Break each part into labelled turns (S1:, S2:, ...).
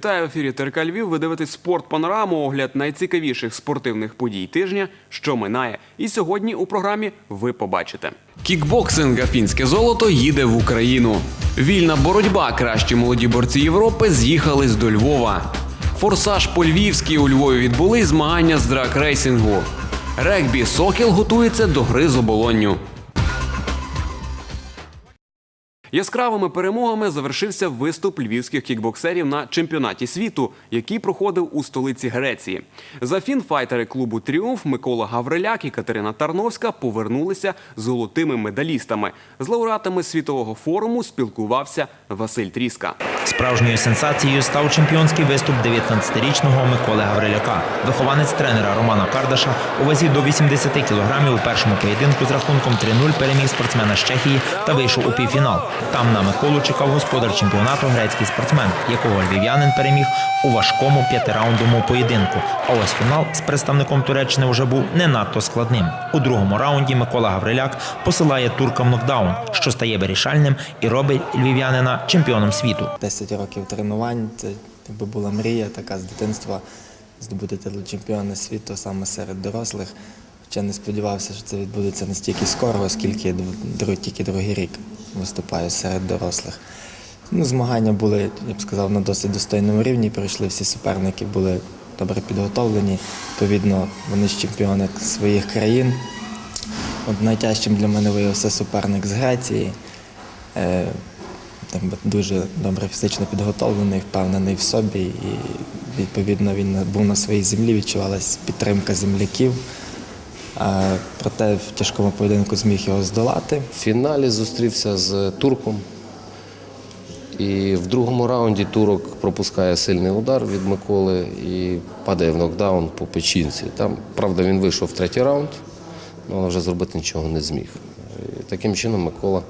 S1: Вітаю в ефірі ТРК Львів. Ви дивитесь спорт панораму, огляд найцікавіших спортивних подій тижня, що минає. І сьогодні у програмі ви побачите. Кікбоксинг афінське золото їде в Україну. Вільна боротьба. Кращі молоді борці Європи з'їхались до Львова. Форсаж по львівській у Львові відбули змагання з драк-рейсингу. Регбі Сокіл готується до гри з оболонню. Яскравими перемогами завершився виступ львівських кікбоксерів на чемпіонаті світу, який проходив у столиці Греції. За фінфайтери клубу Тріумф Микола Гавриляк і Катерина Тарновська повернулися золотими медалістами. З лауреатами світового форуму спілкувався Василь Тріска.
S2: Справжньою сенсацією став чемпіонський виступ 19-річного Миколи Гавриляка. Вихованець тренера Романа Кардаша у вазі до 80 кілограмів у першому поєдинку з рахунком 3-0 переміг спортсмена з Чехії та вийшов у півфінал. Там на Миколу чекав господар чемпіонату грецький спортсмен, якого львів'янин переміг у важкому п'ятираундовому поєдинку. А ось фінал з представником Туреччини вже був не надто складним. У другому раунді Микола Гавриляк посилає турка в нокдаун, що стає вирішальним і робить львів'янина чемпіоном світу.
S3: 10 років тренувань це якби була мрія така з дитинства здобути титул чемпіона світу саме серед дорослих. Хоча не сподівався, що це відбудеться настільки скоро, оскільки тільки другий рік виступаю серед дорослих. Ну, змагання були, я б сказав, на досить достойному рівні. Пройшли всі суперники, були добре підготовлені. Відповідно, вони ж чемпіони своїх країн. От найтяжчим для мене виявився суперник з Греції. Е, так дуже добре фізично підготовлений, впевнений в собі, і відповідно він був на своїй землі, відчувалась підтримка земляків. Проте в тяжкому поєдинку зміг його здолати.
S4: В фіналі зустрівся з турком. І в другому раунді турок пропускає сильний удар від Миколи і падає в нокдаун по печінці. Там, правда, він вийшов в третій раунд, але вже зробити нічого не зміг. І таким чином Микола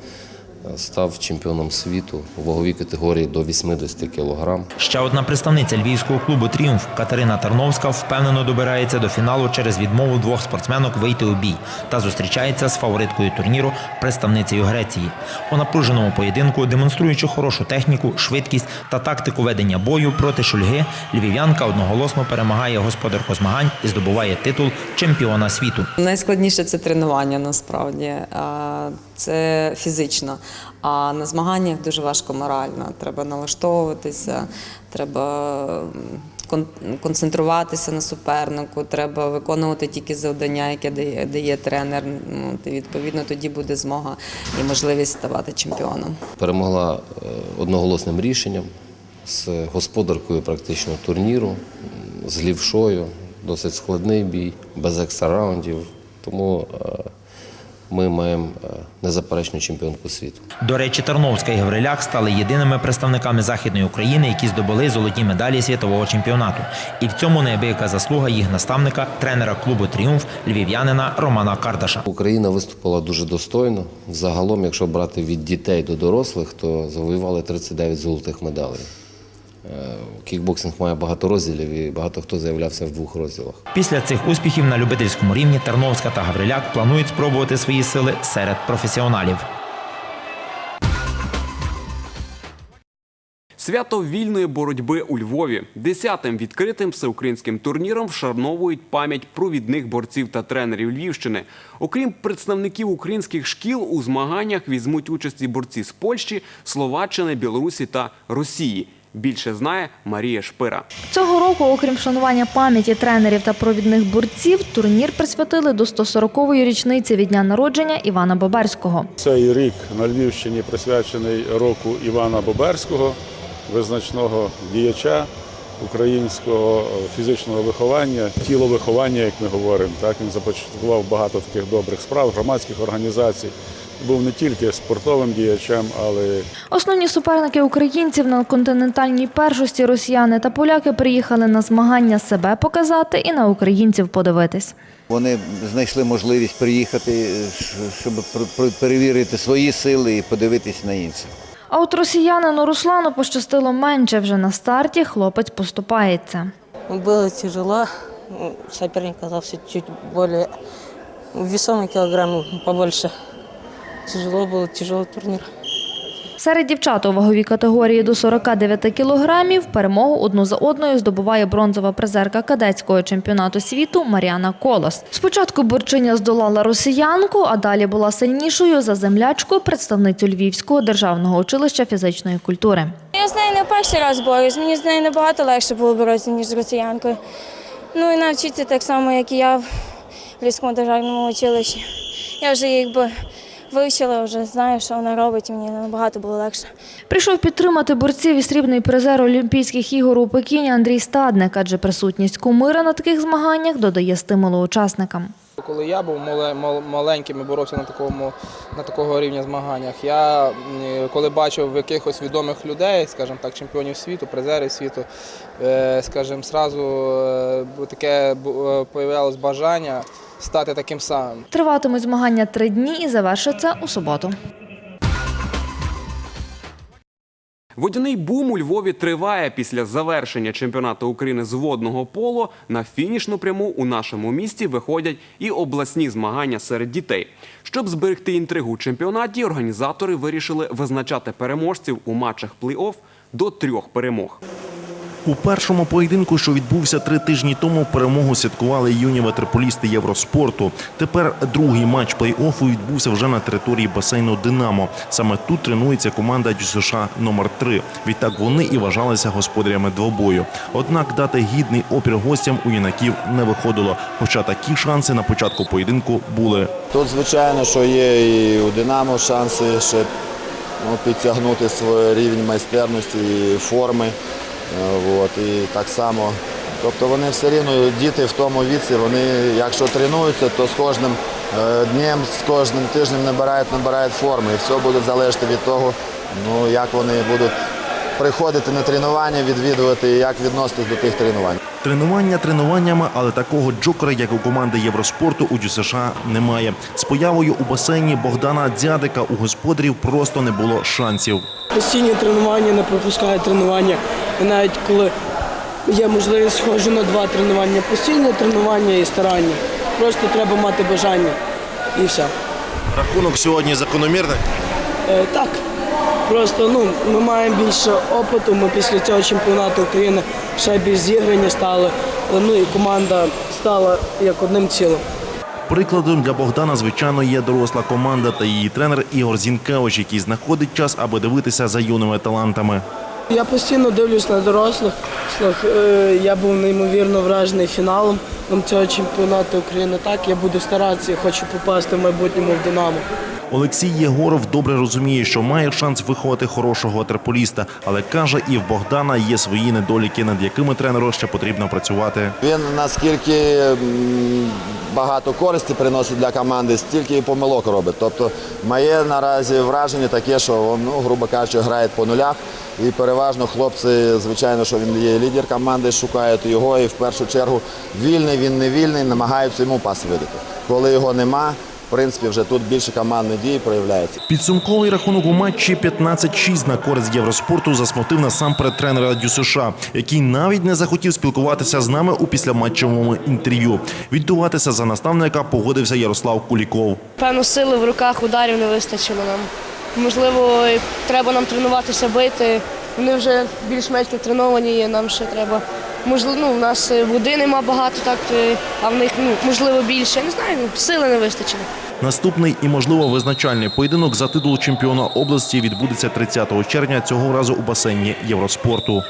S4: став чемпіоном світу у ваговій категорії до 80 кілограм.
S2: Ще одна представниця львівського клубу Тріумф Катерина Тарновська впевнено добирається до фіналу через відмову двох спортсменок вийти у бій та зустрічається з фавориткою турніру, представницею Греції. У напруженому поєдинку, демонструючи хорошу техніку, швидкість та тактику ведення бою проти шульги, львів'янка одноголосно перемагає господарку змагань і здобуває титул чемпіона світу.
S5: Найскладніше це тренування насправді. Це фізично. А на змаганнях дуже важко морально. Треба налаштовуватися, треба концентруватися на супернику, треба виконувати тільки завдання, яке дає, тренер. Ну, відповідно тоді буде змога і можливість ставати чемпіоном.
S4: Перемогла е, одноголосним рішенням з господаркою практично турніру, з лівшою. Досить складний бій, без екстра раундів. Тому е, ми маємо е, незаперечну чемпіонку світу.
S2: До речі, Тарновська і Гавриляк стали єдиними представниками Західної України, які здобули золоті медалі світового чемпіонату. І в цьому неабияка заслуга їх наставника, тренера клубу Тріумф львів'янина Романа Кардаша.
S4: Україна виступила дуже достойно. Загалом, якщо брати від дітей до дорослих, то завоювали 39 золотих медалей. Е, Кікбоксинг має багато розділів і багато хто заявлявся в двох розділах.
S2: Після цих успіхів на любительському рівні Тарновська та Гавриляк планують спробувати свої сили серед професіоналів.
S1: Свято вільної боротьби у Львові. Десятим відкритим всеукраїнським турніром вшановують пам'ять провідних борців та тренерів Львівщини. Окрім представників українських шкіл, у змаганнях візьмуть участь і борці з Польщі, Словаччини, Білорусі та Росії. Більше знає Марія Шпира.
S6: Цього року, окрім вшанування пам'яті тренерів та провідних борців, турнір присвятили до 140-ї річниці від дня народження Івана Боберського.
S7: Цей рік на Львівщині присвячений року Івана Боберського, визначного діяча українського фізичного виховання, тіловиховання, як ми говоримо. Так він започаткував багато таких добрих справ, громадських організацій. Був не тільки спортовим діячем, але
S6: Основні суперники українців на континентальній першості росіяни та поляки приїхали на змагання себе показати і на українців подивитись.
S8: Вони знайшли можливість приїхати, щоб перевірити свої сили і подивитись на інших.
S6: А от росіянину Руслану пощастило менше вже на старті. Хлопець поступається.
S9: Было тяжело. Соперник оказался чуть более весомый килограмм побольше. Тяжело было, тяжелый турнир.
S6: Серед дівчат у ваговій категорії до 49 кілограмів перемогу одну за одною здобуває бронзова призерка кадетського чемпіонату світу Маріана Колос. Спочатку борчиня здолала росіянку, а далі була сильнішою за землячку, представницю Львівського державного училища фізичної культури.
S10: Я з нею не перший раз борюсь. Мені з нею набагато легше було боротися, ніж з росіянкою. Ну і навчитися так само, як і я в Львівському державному училищі. Я вже якби вивчила, вже знаю, що вона робить, і мені набагато було легше.
S6: Прийшов підтримати борців і срібний призер Олімпійських ігор у Пекіні Андрій Стадник, адже присутність кумира на таких змаганнях додає стимулу учасникам.
S11: Коли я був мале- маленьким і боровся на такому на такого рівня змаганнях, я коли бачив якихось відомих людей, скажімо так, чемпіонів світу, призерів світу, е, скажімо, зразу е, таке е, появлялось бажання стати таким самим.
S6: Триватимуть змагання три дні і завершаться у суботу.
S1: Водяний бум у Львові триває після завершення чемпіонату України з водного поло. На фінішну пряму у нашому місті виходять і обласні змагання серед дітей. Щоб зберегти інтригу у чемпіонаті, організатори вирішили визначати переможців у матчах плей-офф до трьох перемог.
S12: У першому поєдинку, що відбувся три тижні тому, перемогу святкували юні ватерполісти Євроспорту. Тепер другий матч плей-оффу відбувся вже на території басейну Динамо. Саме тут тренується команда ДЮСШ номер 3 Відтак вони і вважалися господарями двобою. Однак дати гідний опір гостям у юнаків не виходило. Хоча такі шанси на початку поєдинку були.
S13: Тут, звичайно, що є і у Динамо шанси ще ну, підтягнути свій рівень майстерності і форми. Е, От, і так само. Тобто вони все рівно, діти в тому віці, вони, якщо тренуються, то з кожним е, днем, з кожним тижнем набирають, набирають форми. І все буде залежати від того, ну, як вони будуть приходити на тренування, відвідувати і як відноситись до тих тренувань.
S12: Тренування тренуваннями, але такого джокера, як у команди Євроспорту, у ДЮСШ немає. З появою у басейні Богдана Дзядика у господарів просто не було шансів.
S14: Постійні тренування, не пропускаю тренування. І навіть коли є можливість, ходжу на два тренування. Постійне тренування і старання. Просто треба мати бажання і все.
S12: Рахунок сьогодні закономірний.
S14: Е, так. Просто ну, ми маємо більше опиту. Ми після цього чемпіонату України ще більш зіграні стали. Ну і команда стала як одним цілим.
S12: Прикладом для Богдана, звичайно, є доросла команда та її тренер Ігор Зінкевич, який знаходить час, аби дивитися за юними талантами.
S14: Я постійно дивлюсь на дорослих. Е, Я був неймовірно вражений фіналом цього чемпіонату України. Так, я буду старатися, хочу попасти в майбутньому в Динамо.
S12: Олексій Єгоров добре розуміє, що має шанс виховати хорошого ватерполіста, але каже, і в Богдана є свої недоліки, над якими тренеру ще потрібно працювати.
S13: Він наскільки багато користі приносить для команди, стільки і помилок робить. Тобто моє наразі враження таке, що ну, грубо кажучи, грає по нулях. І переважно хлопці, звичайно, що він є лідер команди, шукають його і в першу чергу вільний, він не вільний, намагаються йому пас видати. Коли його нема, в принципі, вже тут більше командної дії проявляється.
S12: Підсумковий рахунок у матчі 15-6 на користь Євроспорту засмутив насамперед тренера ДЮСШ, який навіть не захотів спілкуватися з нами у післяматчевому інтерв'ю. Віддуватися за наставника погодився Ярослав Куліков.
S15: Певно, сили в руках ударів не вистачило нам. Можливо, треба нам тренуватися бити. Вони вже більш-менш треновані нам ще треба. Можливо, ну, у нас е, води нема багато, так, е, а в них ну, можливо більше. Не знаю, сили не вистачило.
S12: Наступний і, можливо, визначальний поєдинок за титул чемпіона області відбудеться 30 червня цього разу у басейні Євроспорту.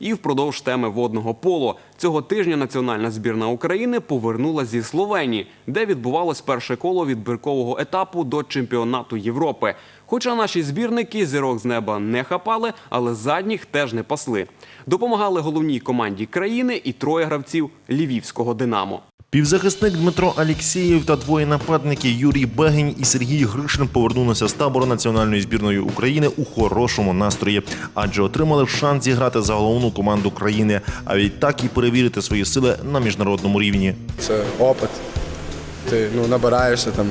S1: І впродовж теми водного поло цього тижня національна збірна України повернула зі Словенії, де відбувалось перше коло відбіркового етапу до чемпіонату Європи. Хоча наші збірники зірок з неба не хапали, але задніх теж не пасли. Допомагали головній команді країни і троє гравців львівського Динамо.
S12: Півзахисник Дмитро Алєксєєв та двоє нападники Юрій Бегень і Сергій Гришин повернулися з табору національної збірної України у хорошому настрої, адже отримали шанс зіграти за головну команду країни, а відтак і перевірити свої сили на міжнародному рівні.
S16: Це опит. Ти ну, набираєшся. Там,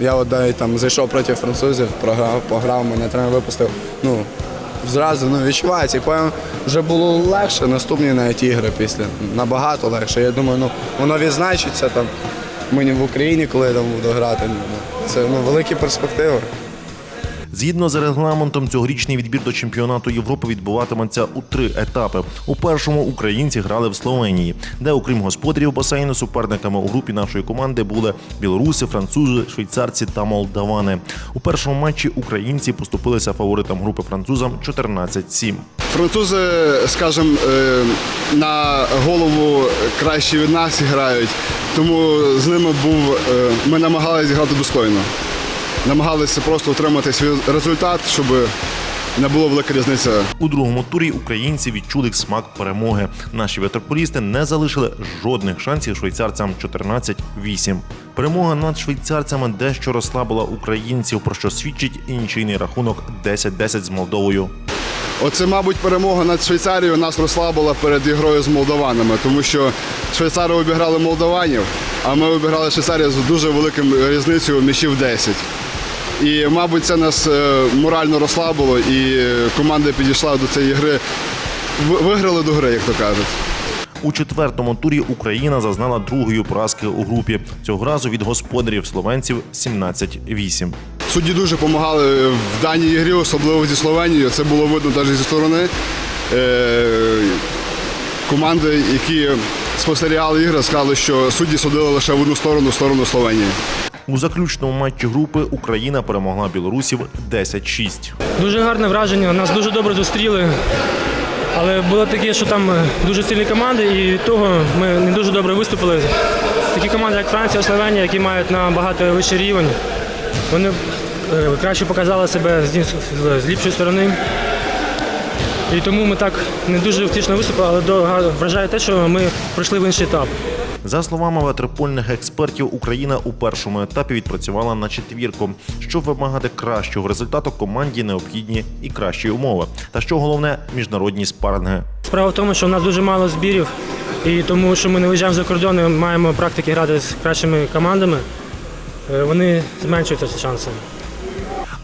S16: я от навіть там зайшов проти французів, програв, пограв, мене тренер випустив. Ну, зразу ну, відчувається. І потім вже було легше наступні навіть ігри після. Набагато легше. Я думаю, ну, воно відзначиться там. Мені в Україні, коли я там буду грати. Ну, це ну, великі перспективи.
S12: Згідно з регламентом, цьогорічний відбір до чемпіонату Європи відбуватиметься у три етапи. У першому українці грали в Словенії, де, окрім господарів басейну, суперниками у групі нашої команди були білоруси, французи, швейцарці та молдавани. У першому матчі українці поступилися фаворитам групи французам 14-7.
S17: Французи, скажімо, е, на голову краще від нас грають, тому з ними був. е, Ми намагалися грати достойно. Намагалися просто отримати свій результат, щоб не було велика різниця.
S12: У другому турі українці відчули смак перемоги. Наші ветерполісти не залишили жодних шансів швейцарцям 14-8. Перемога над швейцарцями дещо розслабила українців, про що свідчить і рахунок 10-10 з Молдовою.
S17: Оце, мабуть, перемога над Швейцарією нас розслабила перед ігрою з молдаванами, тому що швейцари обіграли молдаванів, а ми обіграли Швейцарію з дуже великим різницею м'ячів 10. І, мабуть, це нас е, морально розслабило, і команда підійшла до цієї гри. Виграли до гри, як то кажуть.
S12: У четвертому турі Україна зазнала другої поразки у групі. Цього разу від господарів словенців 17-8.
S17: Судді дуже допомагали в даній грі, особливо зі Словенією. Це було видно навіть зі сторони. Е, Команди, які спостерігали ігри, сказали, що судді судили лише в одну сторону, в сторону Словенії.
S12: У заключному матчі групи Україна перемогла білорусів 10-6.
S18: Дуже гарне враження. Нас дуже добре зустріли. Але було таке, що там е, дуже сильні команди, і від того ми не дуже добре виступили. Такі команди, як Франція, Словенія, які мають набагато вищий рівень, вони е, краще показали себе з, ліпшої сторони. І тому ми так не дуже втішно виступили, але вражає те, що ми пройшли в інший етап.
S12: За словами ветерпольних експертів, Україна у першому етапі відпрацювала на четвірку. Щоб вимагати кращого результату, команді необхідні і кращі умови. Та що головне міжнародні спаринги.
S18: Справа в тому, що в нас дуже мало збірів, і тому, що ми не виїжджаємо за кордон, і маємо практики грати з кращими командами, е, вони зменшуються шанси.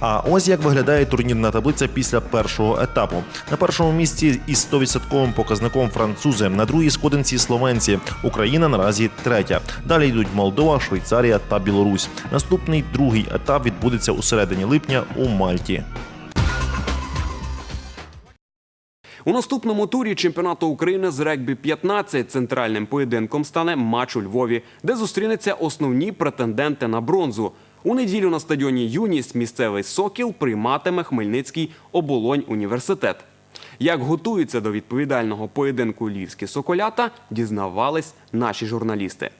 S12: А ось як виглядає турнірна таблиця після першого етапу. На першому місці із 100% показником французи, на другій сходинці словенці. Україна наразі третя. Далі йдуть Молдова, Швейцарія та Білорусь. Наступний другий етап відбудеться у середині липня у Мальті.
S1: У наступному турі чемпіонату України з регбі 15 центральним поєдинком стане матч у Львові, де зустрінуться основні претенденти на бронзу. У неділю на стадіоні Юність місцевий сокіл прийматиме Хмельницький оболонь університет. Як готуються до відповідального поєдинку львівські соколята, дізнавались наші журналісти.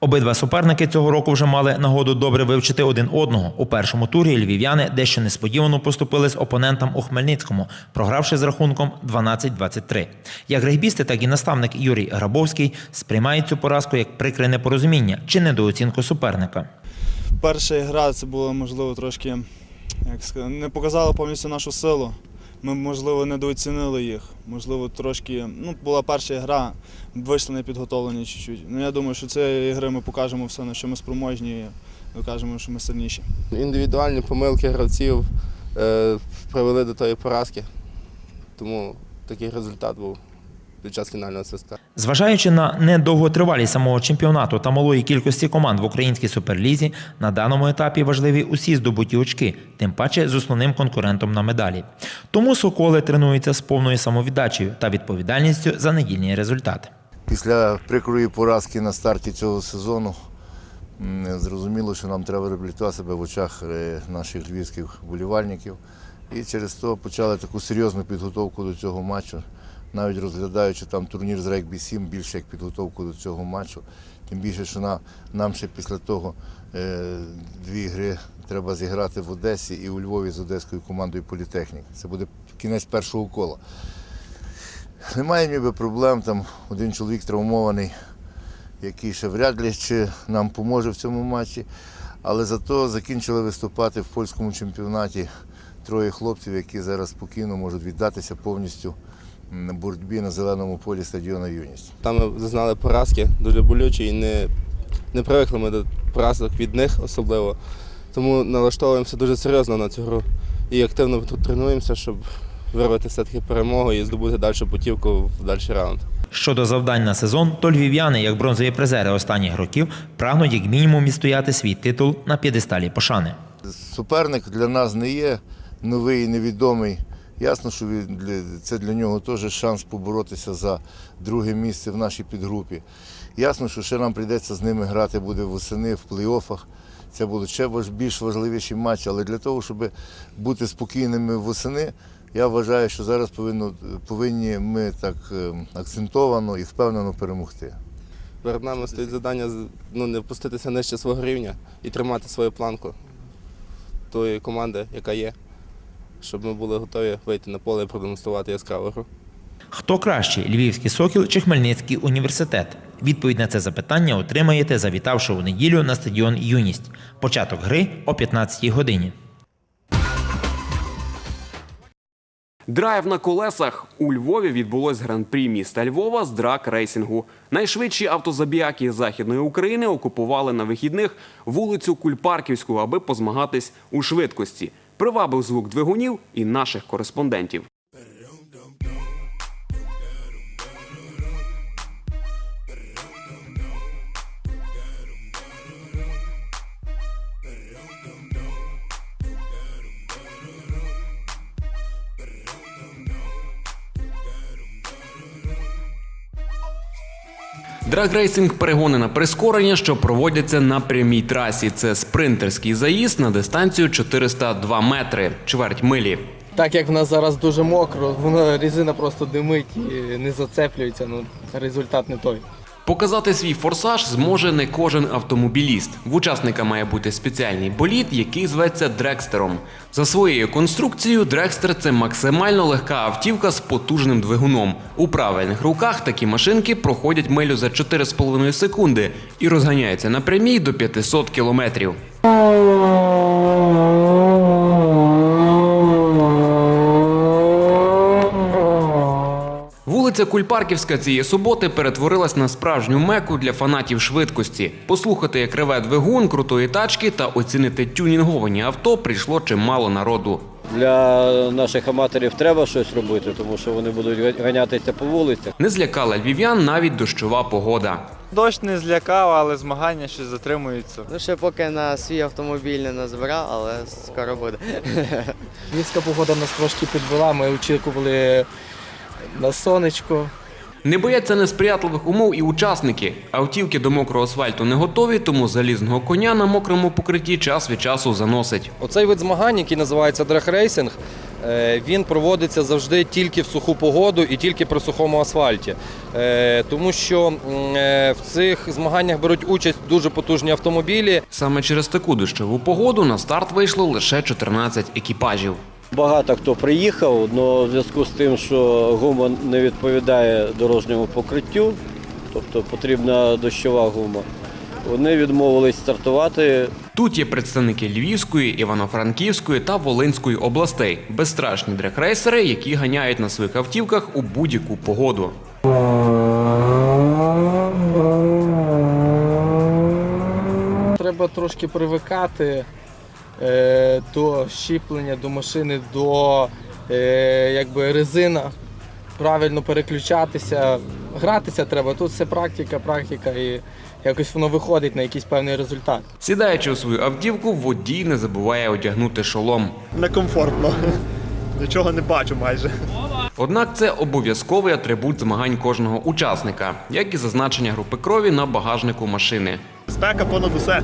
S2: Обидва суперники цього року вже мали нагоду добре вивчити один одного. У першому турі львів'яни дещо несподівано поступили з опонентам у Хмельницькому, програвши з рахунком 12-23. Як регбісти, так і наставник Юрій Грабовський сприймають цю поразку як прикре непорозуміння чи недооцінку суперника.
S19: Перша гра це було можливо трошки, як сказати, не показала повністю нашу силу. Ми, можливо, недооцінили їх. Можливо, трошки. Ну, була перша гра, вийшли непідготовлені чуть-чуть. Ну, я думаю, що цієї гри ми покажемо все, на що ми спроможні, і докажемо, що ми сильніші.
S16: Індивідуальні помилки гравців е, привели до тої поразки. Тому такий результат був під час фінального свистка.
S2: Зважаючи на недовготривалість самого чемпіонату та малої кількості команд в українській суперлізі, на даному етапі важливі усі здобуті очки, тим паче з основним конкурентом на медалі. Тому соколи тренуються з повною самовіддачею та відповідальністю за недільні результати.
S20: Після прикрої поразки на старті цього сезону зрозуміло, що нам треба реабілітувати себе в очах е, наших львівських вболівальників. І через то почали таку серйозну підготовку до цього матчу, навіть розглядаючи там турнір з регбі 7 більше як підготовку до цього матчу. Тим більше, що на, нам ще після того е, дві гри треба зіграти в Одесі і у Львові з одеською командою Політехнік. Це буде кінець першого кола. Немає ніби проблем, там один чоловік травмований, який ще вряд ли чи нам поможе в цьому матчі. Але зато закінчили виступати в польському чемпіонаті троє хлопців, які зараз спокійно можуть віддатися повністю м, боротьбі на зеленому полі стадіону Юність.
S16: Там ми зазнали поразки дуже болючі і не, не привикли ми до поразок від них особливо. Тому налаштовуємося дуже серйозно на цю гру і активно тут тренуємося, щоб вирвати все-таки перемогу і здобути далі путівку в дальший раунд.
S2: Щодо завдань на сезон, то львів'яни, як бронзові призери останніх років, прагнуть як мінімум відстояти свій титул на п'єдесталі пошани.
S20: Суперник для нас не є новий і невідомий. Ясно, що це для нього теж шанс поборотися за друге місце в нашій підгрупі. Ясно, що ще нам прийдеться з ними грати буде восени в плей-оффах. Це будуть ще більш важливіші матчі, але для того, щоб бути спокійними восени, я вважаю, що зараз повинно, повинні ми так е, акцентовано і впевнено перемогти.
S21: Перед нами стоїть завдання ну, не впуститися нижче свого рівня і тримати свою планку тої команди, яка є, щоб ми були готові вийти на поле і продемонструвати яскраву гру.
S2: Хто кращий Львівський сокіл чи Хмельницький університет? Відповідь на це запитання отримаєте, завітавши у неділю на стадіон Юність. Початок гри о 15-й годині.
S1: Драйв на колесах у Львові відбулось гран-прі міста Львова з драк-рейсингу. Найшвидші автозабіяки західної України окупували на вихідних вулицю Кульпарківську, аби позмагатись у швидкості. Привабив звук двигунів і наших кореспондентів. Драгрейсинг перегони на прискорення, що проводяться на прямій трасі. Це спринтерський заїзд на дистанцію 402 метри, чверть милі.
S11: Так як в нас зараз дуже мокро, воно резина просто димить і не зацеплюється, ну результат не той.
S1: Показати свій форсаж зможе не кожен автомобіліст. В учасника має бути спеціальний болід, який зветься дрекстером. За своєю конструкцією, дрекстер це максимально легка автівка з потужним двигуном. У правильних руках такі машинки проходять милю за 4,5 секунди і розганяються на прямій до 500 кілометрів. Вулиця Кульпарківська цієї суботи перетворилась на справжню меку для фанатів швидкості. Послухати, як реве двигун крутої тачки та оцінити тюнінговані авто прийшло чимало народу.
S22: Для наших аматорів треба щось робити, тому що вони будуть ганятися по вулицях.
S1: Не злякала львів'ян навіть дощова погода.
S23: Дощ не злякав, але змагання ще затримуються.
S24: Ну, ще поки на свій автомобіль не назбирав, але скоро буде.
S11: Львівська погода нас трошки підвела, ми очікували на сонечко.
S1: Не бояться несприятливих умов і учасники. Автівки до мокрого асфальту не готові, тому залізного коня на мокрому покритті час від часу заносить.
S25: Оцей вид змагань, який називається драгрейсинг, е, він проводиться завжди тільки в суху погоду і тільки при сухому асфальті. Е, Тому що е, в цих змаганнях беруть участь дуже потужні автомобілі.
S1: Саме через таку дощову погоду на старт вийшло лише 14 екіпажів.
S22: Багато хто приїхав, але в зв'язку з тим, що гума не відповідає дорожньому покриттю, тобто потрібна дощова гума, вони відмовились стартувати.
S1: Тут є представники Львівської, Івано-Франківської та Волинської областей, безстрашні дрекрейсери, які ганяють на своїх автівках у будь-яку погоду.
S11: Треба трошки привикати е, до щіплення, до машини, до е, якби резина, правильно переключатися. Гратися треба. Тут все практика, практика, і якось воно виходить на якийсь певний результат.
S1: Сідаючи у свою автівку, водій не забуває одягнути шолом.
S23: Некомфортно. Нічого не бачу майже.
S1: Однак це обов'язковий атрибут змагань кожного учасника, як і зазначення групи крові на багажнику машини.
S23: Спека понад усе.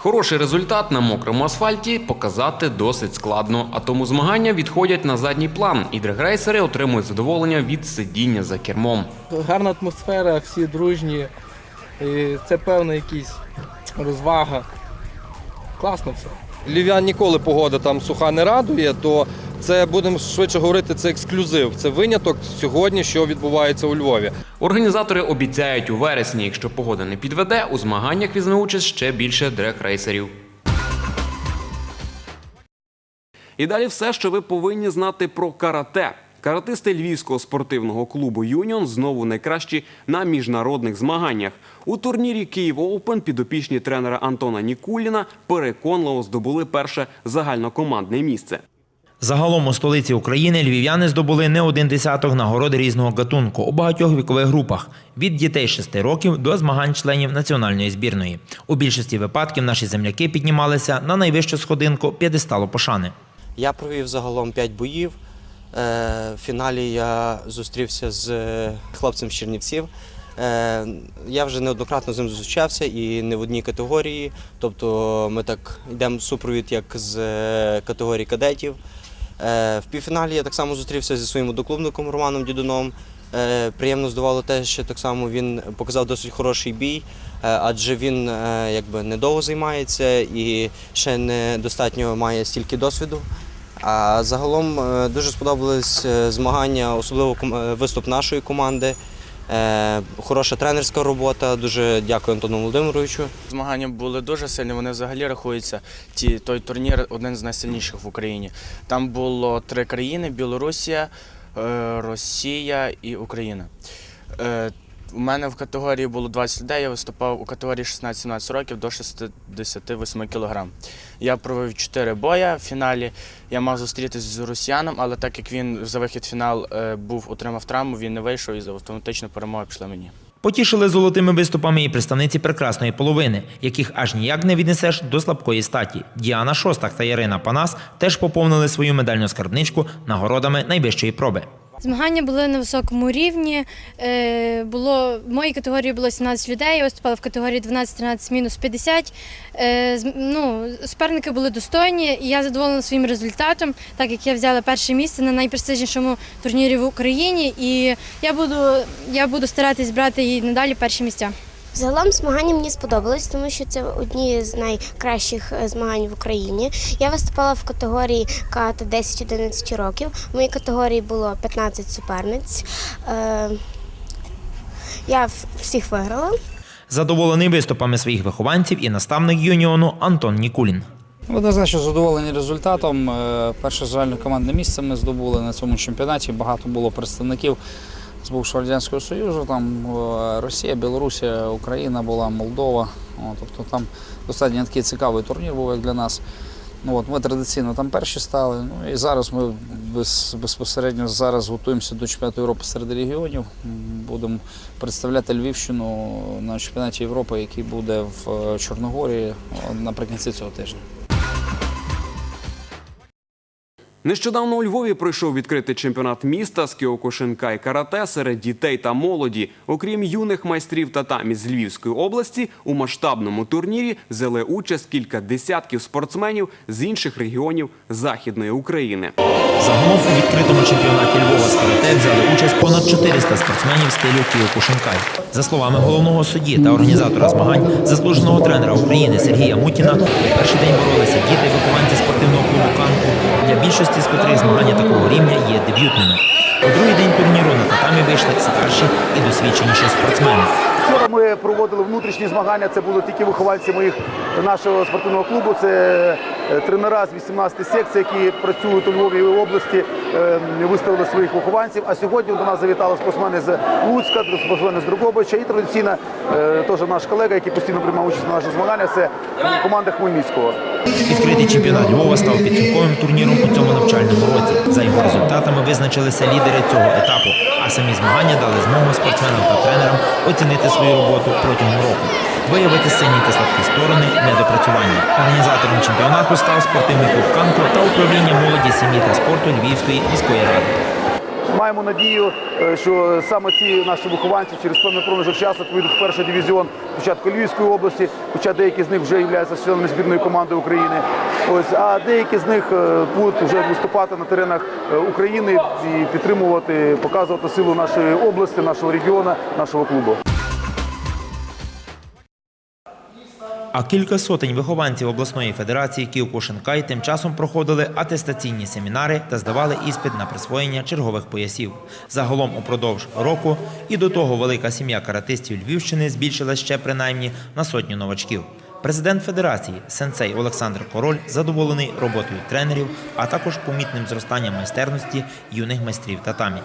S1: Хороший результат на мокрому асфальті показати досить складно, а тому змагання відходять на задній план, і дрегрейсери отримують задоволення від сидіння за кермом.
S11: Гарна атмосфера, всі дружні. Це певна якась розвага. Класно все.
S25: Львів'ян ніколи погода там суха не радує, то це будемо швидше говорити, це ексклюзив. Це виняток сьогодні, що відбувається у Львові.
S1: Організатори обіцяють у вересні, якщо погода не підведе, у змаганнях візьме участь ще більше дрек-рейсерів. І далі все, що ви повинні знати про карате. Каратисти Львівського спортивного клубу Юніон знову найкращі на міжнародних змаганнях. У турнірі Київ Оупен підопічні тренера Антона Нікуліна переконливо здобули перше загальнокомандне місце.
S2: Загалом у столиці України львів'яни здобули не один десяток нагород різного гатунку у багатьох вікових групах від дітей 6 років до змагань членів національної збірної. У більшості випадків наші земляки піднімалися на найвищу сходинку п'єдесталу пошани.
S26: Я провів загалом 5 боїв. Е, В фіналі я зустрівся з е, хлопцем з Чернівців. Е, Я вже неоднократно з ним зустрічався і не в одній категорії. Тобто ми так йдемо супровід як з категорії кадетів. В півфіналі я так само зустрівся зі своїм одноклубником Романом Дідуном. Приємно здавало те, що так само він показав досить хороший бій, адже він якби недовго займається і ще недостатньо має стільки досвіду. А загалом е, дуже сподобались е, змагання, особливо е, виступ нашої команди. Хороша тренерська робота. Дуже дякую Антону Володимировичу.
S27: Змагання були дуже сильні. Вони взагалі рахуються. Ті, той турнір один з найсильніших в Україні. Там було три країни: Білорусія, Росія і Україна. У мене в категорії було 20 людей, я виступав у категорії 16-17 років до 68 кг. Я провів 4 боя. В фіналі я мав зустрітися з росіяном, але так як він за вихід фінал е, був отримав травму, він не вийшов і за автоматичну перемогу пішла мені.
S2: Потішили золотими виступами і представниці прекрасної половини, яких аж ніяк не віднесеш до слабкої статі. Діана Шостак та Ярина Панас теж поповнили свою медальну скарбничку нагородами найвищої проби.
S28: Змагання були на високому рівні. Е, Було, в моїй категорії було 17 людей, я виступала в категорії 12-13 мінус 50. Е, Ну, суперники були достойні, і я задоволена своїм результатом, так як я взяла перше місце на найпрестижнішому турнірі в Україні. І я буду, я буду старатись брати і надалі перші місця.
S29: Загалом змагання мені сподобались, тому що це одні з найкращих е, змагань в Україні. Я виступала в категорії КАТ 10-11 років. В моїй категорії було 15 суперниць. Е, Я всіх виграла.
S2: Задоволений виступами своїх вихованців і наставник юніону Антон Нікулін.
S30: Однозначно задоволені результатом. Е, Перше загальне командне місце ми здобули на цьому чемпіонаті. Багато було представників з бувшого Радянського Союзу. Там е, Росія, Білорусія, Україна була, Молдова. О, Тобто там достатньо такий цікавий турнір був як для нас. Ну, от, ми традиційно там перші стали. Ну, і зараз ми без, безпосередньо зараз готуємося до чемпіонату Європи серед регіонів. Будемо представляти Львівщину на чемпіонаті Європи, який буде в е, Чорногорії наприкінці цього тижня.
S1: Нещодавно у Львові пройшов відкритий чемпіонат міста з кіокушинка і карате серед дітей та молоді. Окрім юних майстрів татамі з Львівської області, у масштабному турнірі взяли участь кілька десятків спортсменів з інших регіонів Західної України.
S2: Загалом у відкритому чемпіонаті Львова з карате взяли участь понад 400 спортсменів стилю Кіокушинкай. За словами головного судді та організатора змагань, заслуженого тренера України Сергія Мутіна, перший день боролися діти вихованці спортивного клубу Канку, для більшості з котрих змагання такого рівня є дебютними. У другий день турніру на татамі вийшли старші і досвідченіші спортсмени.
S31: Вчора ми проводили внутрішні змагання. Це були тільки вихованці моїх нашого спортивного клубу. Це е, тренера з 18 секцій, які працюють у Львові області, е, виставили своїх вихованців. А сьогодні до нас завітали спортсмени з Луцька, спортсмени з Другобича і традиційно е, теж наш колега, який постійно приймав участь на наших змаганнях. Це команда Хмельницького.
S2: Відкритий чемпіонат Львова став підсумковим турніром у цьому навчальному році. За його результатами визначилися лідери цього етапу, а самі змагання дали змогу спортсменам та тренерам оцінити свою роботу протягом року, виявити сильні та слабкі сторони недопрацювання. Організатором чемпіонату став спортивний клуб «Канко» та управління молоді, сім'ї та спорту Львівської міської ради.
S31: Маємо надію, е, що саме ці наші вихованці через певний проміжок часу вийдуть в перший дивізіон спочатку Львівської області, хоча деякі з них вже являються членами збірної команди України. Ось а деякі з них е, будуть вже виступати на теренах е, України і підтримувати, показувати силу нашої області, нашого регіону, нашого клубу.
S2: А кілька сотень вихованців обласної федерації Кіокушинкай тим часом проходили атестаційні семінари та здавали іспит на присвоєння чергових поясів. Загалом упродовж року і до того велика сім'я каратистів Львівщини збільшила ще принаймні на сотню новачків. Президент федерації сенсей Олександр Король задоволений роботою тренерів, а також помітним зростанням майстерності юних майстрів татамі.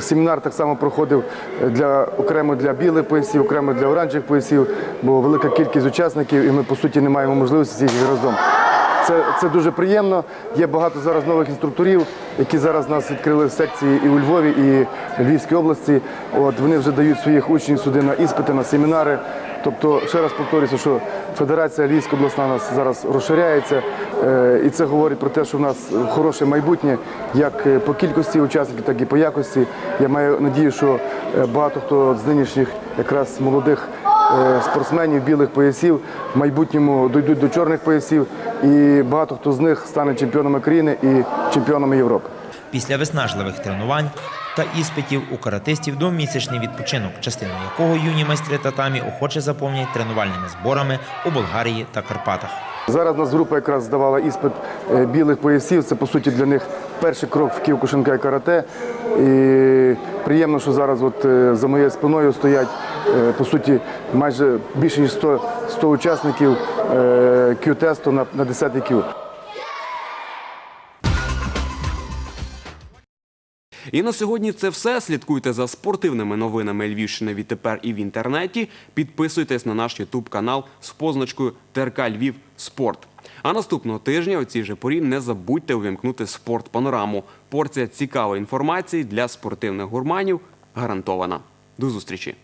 S31: Семінар так само проходив для окремо для білих поясів, окремо для оранжевих поясів, бо велика кількість учасників, і ми по суті не маємо можливості всіх разом. Це, це дуже приємно. Є багато зараз нових інструкторів, які зараз нас відкрили в секції і у Львові, і в Львівській області. От вони вже дають своїх учнів сюди на іспити, на семінари. Тобто, ще раз повторюся, що Федерація Львівська обласна нас зараз розширяється, е, і це говорить про те, що в нас хороше майбутнє, як е, по кількості учасників, так і по якості. Я маю надію, що е, багато хто з нинішніх якраз молодих спортсменів білих поясів в майбутньому дійдуть до чорних поясів, і багато хто з них стане чемпіонами країни і чемпіонами Європи.
S2: Після виснажливих тренувань та іспитів у каратистів двомісячний відпочинок, частину якого юні майстри татамі охоче заповнять тренувальними зборами у Болгарії та Карпатах.
S31: Зараз нас група якраз здавала іспит е, білих поясів. Це по суті для них перший крок в Кіокушинкай карате. І приємно, що зараз от е, за моєю спиною стоять е, по суті майже більше ніж 100, 100 учасників Q-тесту на, на 10 Q.
S1: І на сьогодні це все. Слідкуйте за спортивними новинами Львівщини відтепер і в інтернеті. Підписуйтесь на наш Ютуб канал з позначкою ТРК Львів Спорт. А наступного тижня у цій же порі не забудьте увімкнути спорт панораму. Порція цікавої інформації для спортивних гурманів гарантована. До зустрічі!